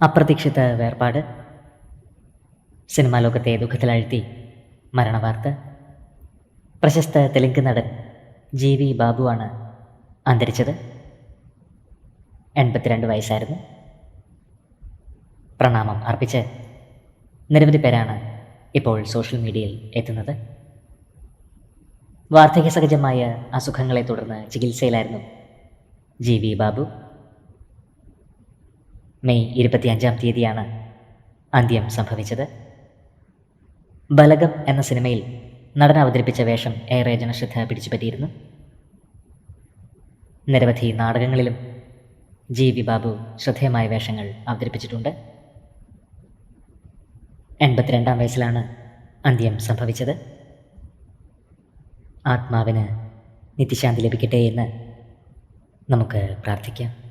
അപ്രതീക്ഷിത വേർപാട്. സിനിമാ ലോകത്തെ ദുഃഖത്തിലാഴ്ത്തി. മരണവാർത്ത. പ്രശസ്ത തെലുങ്ക് നടൻ ജി വി ബാബുവാണ് അന്തരിച്ചത്. എൺപത്തിരണ്ട് വയസ്സായിരുന്നു. പ്രണാമം അർപ്പിച്ച് നിരവധി പേരാണ് ഇപ്പോൾ സോഷ്യൽ മീഡിയയിൽ എത്തുന്നത്. വാർദ്ധക്യ സഹജമായ അസുഖങ്ങളെ തുടർന്ന് ചികിത്സയിലായിരുന്നു ജി വി ബാബു. മെയ് ഇരുപത്തിയഞ്ചാം തീയതിയാണ് അന്ത്യം സംഭവിച്ചത്. ബലകം എന്ന സിനിമയിൽ നടൻ അവതരിപ്പിച്ച വേഷം ഏറെ ജനശ്രദ്ധ പിടിച്ചുപറ്റിയിരുന്നു. നിരവധി നാടകങ്ങളിലും ജി വി ബാബു ശ്രദ്ധേയമായ വേഷങ്ങൾ അവതരിപ്പിച്ചിട്ടുണ്ട്. എൺപത്തിരണ്ടാം വയസ്സിലാണ് അന്ത്യം സംഭവിച്ചത്. ആത്മാവിന് നിത്യശാന്തി ലഭിക്കട്ടെ എന്ന് നമുക്ക് പ്രാർത്ഥിക്കാം.